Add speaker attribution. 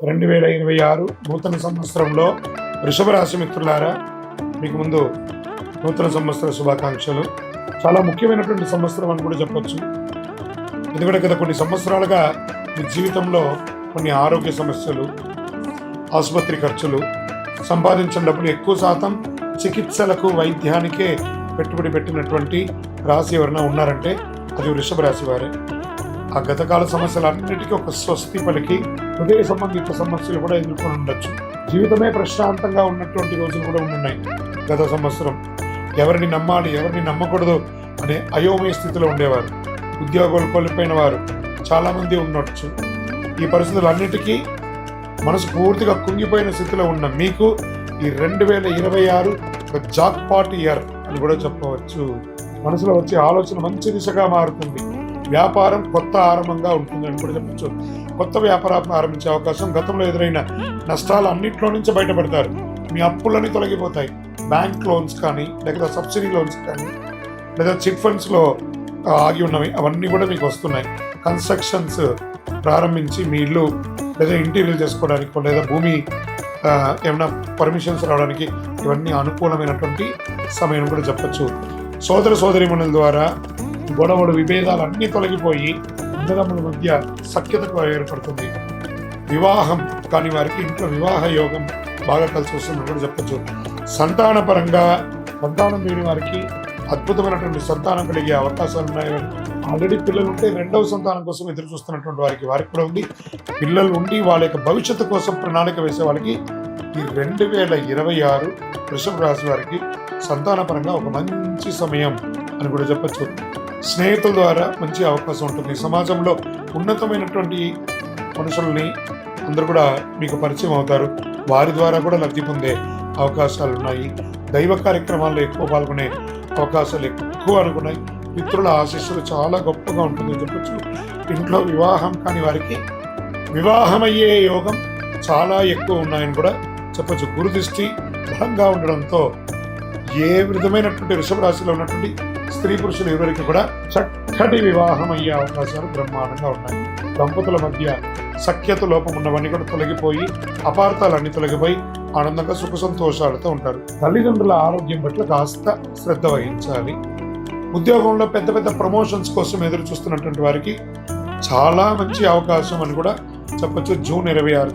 Speaker 1: రెండు వేల ఇరవై ఆరు నూతన సంవత్సరంలో వృషభ రాశి మిత్రులారా మీకు ముందు నూతన సంవత్సర శుభాకాంక్షలు. చాలా ముఖ్యమైనటువంటి సంవత్సరం అని కూడా చెప్పొచ్చు. ఎందుకంటే గత కొన్ని సంవత్సరాలుగా మీ జీవితంలో కొన్ని ఆరోగ్య సమస్యలు ఆసుపత్రి ఖర్చులు సంపాదించిన డబ్బులు ఎక్కువ శాతం చికిత్సలకు వైద్యానికే పెట్టుబడి పెట్టినటువంటి రాశి ఎవరైనా ఉన్నారంటే అది వృషభ రాశి వారే. ఆ గతకాల సమస్యలన్నిటికీ ఒక స్వస్తి పలికి హృదయ సంబంధిత సమస్యలు కూడా ఎదుర్కొని ఉండొచ్చు. జీవితమే ప్రశాంతంగా ఉన్నటువంటి రోజులు కూడా ఉన్నాయి. గత సంవత్సరం ఎవరిని నమ్మాలి ఎవరిని నమ్మకూడదు అనే అయోమయ స్థితిలో ఉండేవారు. ఉద్యోగాలు కోల్పోయిన వారు చాలామంది ఉండొచ్చు. ఈ పరిస్థితులన్నిటికీ మనసు పూర్తిగా కుంగిపోయిన స్థితిలో ఉన్న మీకు ఈ రెండు వేల ఇరవై ఆరు ఒక జాక్ పాట్ ఇయర్ అని కూడా చెప్పవచ్చు. మనసులో వచ్చే ఆలోచన మంచి దిశగా మారుతుంది. వ్యాపారం కొత్త ఆరంభంగా ఉంటుంది అని కూడా చెప్పచ్చు కొత్త వ్యాపారం ఆరంభించే అవకాశం గతంలో ఎదురైన నష్టాలు అన్నింటిలో నుంచి బయటపడతారు. మీ అప్పులన్నీ తొలగిపోతాయి. బ్యాంక్ లోన్స్ కానీ లేదా సబ్సిడీ లోన్స్ కానీ లేదా చిట్ ఫండ్స్లో ఆగి ఉన్నవి అవన్నీ కూడా మీకు వస్తున్నాయి. కన్స్ట్రక్షన్స్ ప్రారంభించి మీ ఇల్లు లేదా ఇంటీరియర్ చేసుకోవడానికి లేదా భూమి ఏమైనా పర్మిషన్స్ రావడానికి ఇవన్నీ అనుకూలమైనటువంటి సమయం కూడా చెప్పచ్చు. సోదర సోదరిమణుల ద్వారా గొడవలు విభేదాలు అన్నీ తొలగిపోయి అన్నదమ్ముల మధ్య సఖ్యతకు ఏర్పడుతుంది. వివాహం కాని వారికి ఇంట్లో వివాహ యోగం బాగా కలిసి వస్తుందని కూడా చెప్పచ్చు. సంతాన పరంగా సంతానం లేని వారికి అద్భుతమైనటువంటి సంతానం కలిగే అవకాశాలు ఉన్నాయి. ఆల్రెడీ పిల్లలు ఉంటే రెండవ సంతానం కోసం ఎదురు చూస్తున్నటువంటి వారికి వారికి కూడా ఉంది. పిల్లలు ఉండి వాళ్ళ యొక్క భవిష్యత్తు కోసం ప్రణాళిక వేసే వాళ్ళకి ఈ రెండు వేల ఇరవై ఆరు వృషభ రాశి వారికి సంతానపరంగా ఒక మంచి సమయం అని కూడా చెప్పచ్చు. స్నేహితుల ద్వారా మంచి అవకాశం ఉంటుంది. సమాజంలో ఉన్నతమైనటువంటి మనుషుల్ని అందరూ కూడా మీకు పరిచయం అవుతారు. వారి ద్వారా కూడా లబ్ధి పొందే అవకాశాలు ఉన్నాయి. దైవ కార్యక్రమాల్లో ఎక్కువ పాల్గొనే అవకాశాలు ఎక్కువ అనుకున్నాయి. మిత్రుల ఆశీస్సులు చాలా గొప్పగా ఉంటుందని చెప్పచ్చు. ఇంట్లో వివాహం కాని వారికి వివాహమయ్యే యోగం చాలా ఎక్కువ ఉన్నాయని కూడా చెప్పచ్చు. గురుదృష్టి బలంగా ఉండడంతో ఏ విధమైనటువంటి వృషభ రాశిలో ఉన్నటువంటి స్త్రీ పురుషులు ఎవరికి కూడా చక్కటి వివాహం అయ్యే అవకాశాలు బ్రహ్మాండంగా ఉన్నాయి. దంపతుల మధ్య సఖ్యత లోపం ఉన్నవన్నీ కూడా తొలగిపోయి అపార్థాలన్నీ తొలగిపోయి ఆనందంగా సుఖ సంతోషాలతో ఉంటారు. తల్లిదండ్రుల ఆరోగ్యం పట్ల కాస్త శ్రద్ధ వహించాలి. ఉద్యోగంలో పెద్ద పెద్ద ప్రమోషన్స్ కోసం ఎదురు చూస్తున్నటువంటి వారికి చాలా మంచి అవకాశం అని కూడా చెప్పొచ్చు జూన్ ఇరవై ఆరు